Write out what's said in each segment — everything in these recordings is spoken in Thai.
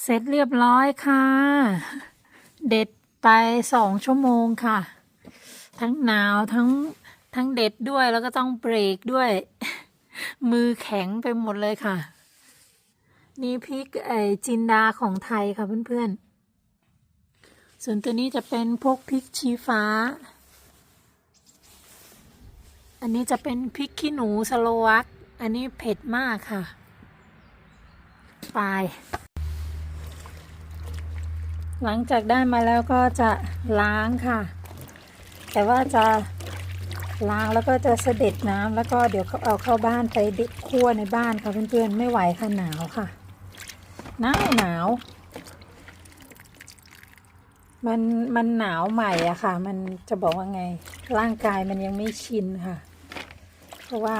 เสร็จเรียบร้อยค่ะ เด็ดไปสองชั่วโมงค่ะ ทั้งหนาวทั้งทั้งเด็ดด้วยแล้วก็ต้องเบรกด้วย มือแข็งไปหมดเลยค่ะ นี่พริกไอจินดาของไทยค่ะเพื่อนๆ ส่วนตัวนี้จะเป็นพวกพริกชี้ฟ้า อันนี้จะเป็นพริกขี้หนูสโลวัก อันนี้เผ็ดมากค่ะ ไป หลังจากได้มาแล้วก็จะล้างค่ะ แต่ว่าจะล้างแล้วก็จะเสด็จน้ำแล้วก็เดี๋ยวเอาเข้าบ้านไปเด็ดคั่วในบ้านค่ะเพื่อนๆไม่ไหวค่ะหนาวค่ะหนาวหนาว มันมันหนาวใหม่อะค่ะ มันจะบอกว่าไง ร่างกายมันยังไม่ชินค่ะ เพราะว่า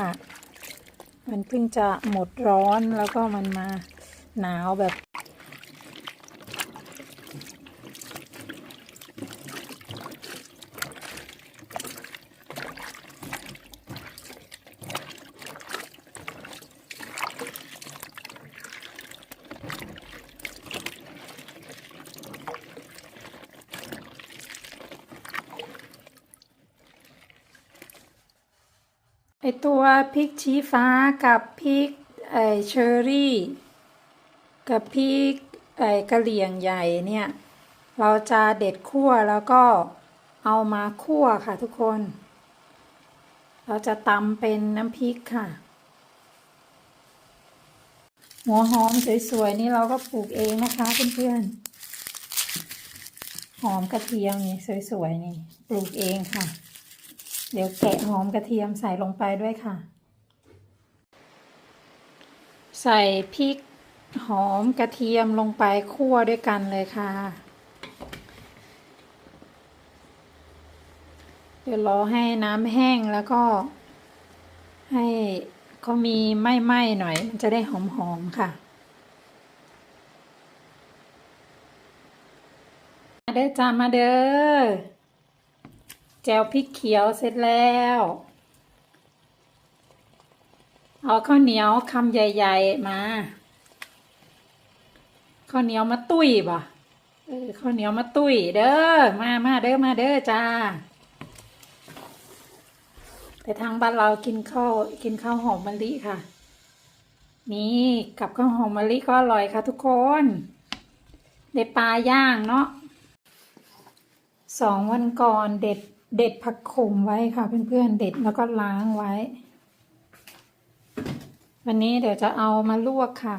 มันเพิ่งจะหมดร้อนแล้วก็มันมาหนาวแบบ ไอตัวพริกชี้ฟ้ากับพริกไอเชอรี่ กับพริกไอกระเหลี่ยงใหญ่เนี่ย เราจะเด็ดคั่วแล้วก็เอามาคั่วค่ะทุกคน เราจะตำเป็นน้ำพริกค่ะ หัวหอมสวยๆนี่เราก็ปลูกเองนะคะเพื่อนๆหอมกระเทียมนี่สวยๆนี่ ปลูกเองค่ะ เดี๋ยวแกะหอมกระเทียมใส่ลงไปด้วยค่ะ ใส่พริกหอมกระเทียมลงไปคั่วด้วยกันเลยค่ะ เดี๋ยวรอให้น้ำแห้งแล้วก็ให้ เขามีไหม้ๆหน่อย มันจะได้หอมๆค่ะเด้อจ้ามาเด้อแจวพริกเขียวเสร็จแล้ว เอาข้าวเหนียวคำใหญ่ๆมาข้าวเหนียวมาตุ้ยบ่เออข้าวเหนียวมาตุ้ยเด้อมามาเด้อมาเด้อจ้า แต่ทางบ้านเรากินข้าวกินข้าวหอมมะลิค่ะ นี่กับข้าวหอมมะลิก็อร่อยค่ะทุกคนได้ปลาย่างเนาะสองวันก่อนเด็ดเด็ดผักขมไว้ค่ะเพื่อนๆเด็ดแล้วก็ล้างไว้ วันนี้เดี๋ยวจะเอามาลวกค่ะ